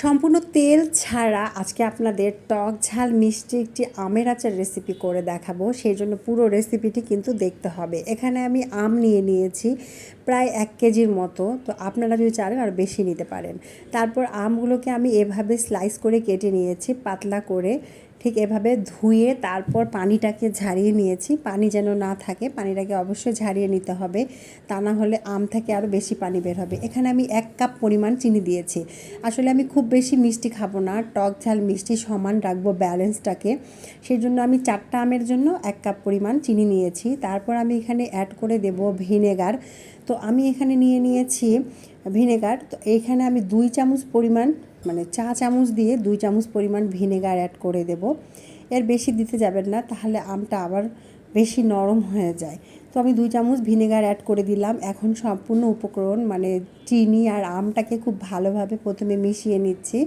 সম্পূর্ণ তেল ছাড়া আজকে আপনাদের টক ঝাল মিষ্টি একটি আমের আচার রেসিপি করে দেখাবো। সেই জন্য পুরো রেসিপিটি কিন্তু দেখতে হবে। এখানে আমি আম নিয়ে নিয়েছি প্রায় এক কেজির মতো। তো আপনারা যদি চান আর বেশি নিতে পারেন। তারপর আমগুলোকে আমি এভাবে স্লাইস করে কেটে নিয়েছি পাতলা করে। ঠিক এভাবে ধুয়ে তারপর পানিটাকে ঝারিয়ে নিয়েছি। পানি যেন না থাকে, পানিটাকে অবশ্যই ঝারিয়ে নিতে হবে। তা না হলে আম থেকে আরও বেশি পানি বের হবে। এখানে আমি এক কাপ পরিমাণ চিনি দিয়েছি। আসলে আমি খুব বেশি মিষ্টি খাব না, টক ঝাল মিষ্টি সমান রাখব ব্যালেন্সটাকে। সেই জন্য আমি চারটা আমের জন্য এক কাপ পরিমাণ চিনি নিয়েছি। তারপর আমি এখানে অ্যাড করে দেব ভিনেগার। তো আমি এখানে নিয়ে নিয়েছি ভিনেগার। তো এইখানে আমি দুই চামচ পরিমাণ মানে চা চামচ দিয়ে দুই চামচ পরিমাণ ভিনেগার অ্যাড করে দেব। এর বেশি দিতে যাবেন না, তাহলে আমটা আবার বেশি নরম হয়ে যায়। তো আমি দুই চামচ ভিনেগার অ্যাড করে দিলাম। এখন সম্পূর্ণ উপকরণ মানে চিনি আর আমটাকে খুব ভালোভাবে প্রথমে মিশিয়ে নিচ্ছি,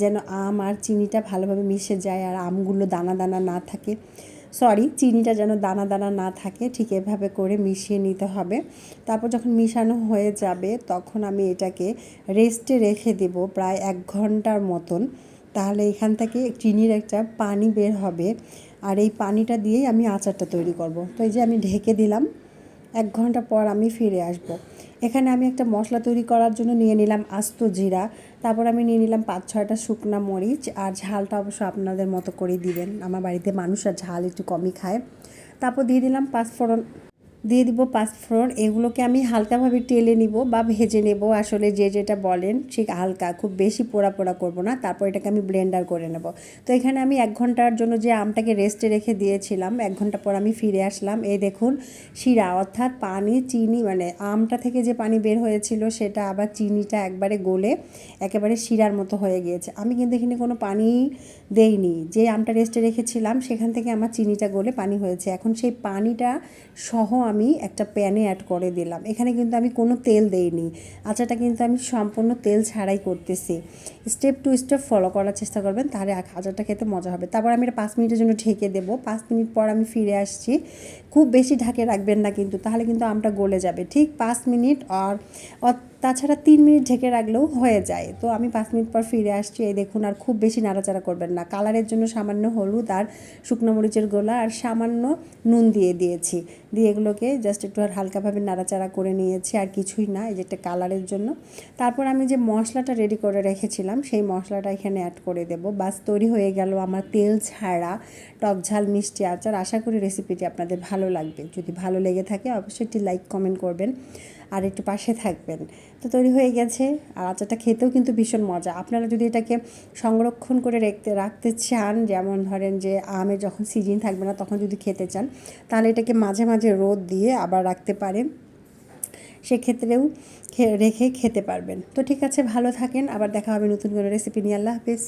যেন আম আর চিনিটা ভালোভাবে মিশে যায় আর আমগুলো দানা দানা না থাকে। সরি চিনিটা যেন দানা দানা না থাকে, ঠিক এভাবে করে মিশিয়ে নিতে হবে। তারপর যখন মিশানো হয়ে যাবে, তখন আমি এটাকে রেস্টে রেখে দেব প্রায় এক ঘণ্টার মতন। তাহলে এখান থেকে চিনির একটা পানি বের হবে। আর এই পানিটা দিয়েই আমি আচারটা তৈরি করব। তো এই যে আমি ঢেকে দিলাম, এক ঘণ্টা পর আমি ফিরে আসব। এখানে আমি একটা মশলা তৈরি করার জন্য নিয়ে নিলাম আস্ত জিরা, তারপর আমি নিয়ে নিলাম পাঁচ ছয়টা শুকনো মরিচ আর ঝালটা অবশ্য আপনাদের মতো করেই দিবেন। আমার বাড়িতে মানুষ আর ঝাল একটু কমই খায়। তারপর দিয়ে দিলাম পাঁচফোড়ন দিয়ে দিব পাঁচফোড়ন। এগুলোকে আমি হালকাভাবে টেলে নিব বা ভেজে নেব আসলে যে যেটা বলেন। ঠিক হালকা, খুব বেশি পোড়া পোড়া করব না। তারপর এটাকে আমি ব্লেন্ডার করে নেব। তো এখানে আমি এক ঘণ্টার জন্য যে আমটাকে রেস্টে রেখে দিয়েছিলাম, এক ঘণ্টা পর আমি ফিরে আসলাম। এই দেখুন, শিরা অর্থাৎ পানি, চিনি মানে আমটা থেকে যে পানি বের হয়েছিল সেটা আবার চিনিটা একবারে গলে একেবারে শিরার মতো হয়ে গিয়েছে। আমি কিন্তু এখানে কোনো পানি দেইনি। যে আমটা রেস্টে রেখেছিলাম, সেখান থেকে আমার চিনিটা গলে পানি হয়েছে। এখন সেই পানিটা সহ আমি একটা প্যানে অ্যাড করে দিলাম। এখানে কিন্তু আমি কোনো তেল দেইনি। আচাটা কিন্তু আমি সম্পূর্ণ তেল ছাড়াই করতেছি। স্টেপ টু স্টেপ ফলো করার চেষ্টা করবেন, তাহলে আচারটা খেতে মজা হবে। তারপর আমি এটা পাঁচ মিনিটের জন্য ঢেকে দেবো। পাঁচ মিনিট পর আমি ফিরে আসছি। খুব বেশি ঢাকে রাখবেন না কিন্তু, তাহলে কিন্তু আমটা গলে যাবে। ঠিক পাঁচ মিনিট আর তাছাড়া তিন মিনিট ঢেকে রাখলেও হয়ে যায়। তো আমি পাঁচ মিনিট পর ফিরে আসছি। এই দেখুন, আর খুব বেশি নাড়াচাড়া করবেন না। কালারের জন্য সামান্য হলুদ আর শুকনো মরিচের গোলা আর সামান্য নুন দিয়ে দিয়েছি। দিয়ে এগুলোকে জাস্ট একটু আর হালকাভাবে নাড়াচাড়া করে নিয়েছি, আর কিছুই না, এই যে একটা কালারের জন্য। তারপর আমি যে মশলাটা রেডি করে রেখেছিলাম, সেই মশলাটা এখানে অ্যাড করে দেবো। বাস, তৈরি হয়ে গেল আমার তেল ছাড়া টক ঝাল মিষ্টি আচার। আশা করি রেসিপিটি আপনাদের ভালো লাগবে। যদি ভালো লেগে থাকে, অবশ্যই একটি লাইক কমেন্ট করবেন। আর একটু পাশে থাকবেন। তো তৈরি হয়ে গেছে। আর আচারটা খেতেও কিন্তু ভীষণ মজা। আপনারা যদি এটাকে সংরক্ষণ করে রেখতে, রাখতে চান, যেমন ধরেন যে আমের যখন সিজন থাকবে না, তখন যদি খেতে চান, তাহলে এটাকে মাঝে মাঝে রোদ দিয়ে আবার রাখতে পারেন। সেক্ষেত্রেও রেখে খেতে পারবেন। তো ঠিক আছে, ভালো থাকেন। আবার দেখা হবে নতুন করে রেসিপি নিয়ে। আল্লাহ হাফিজ।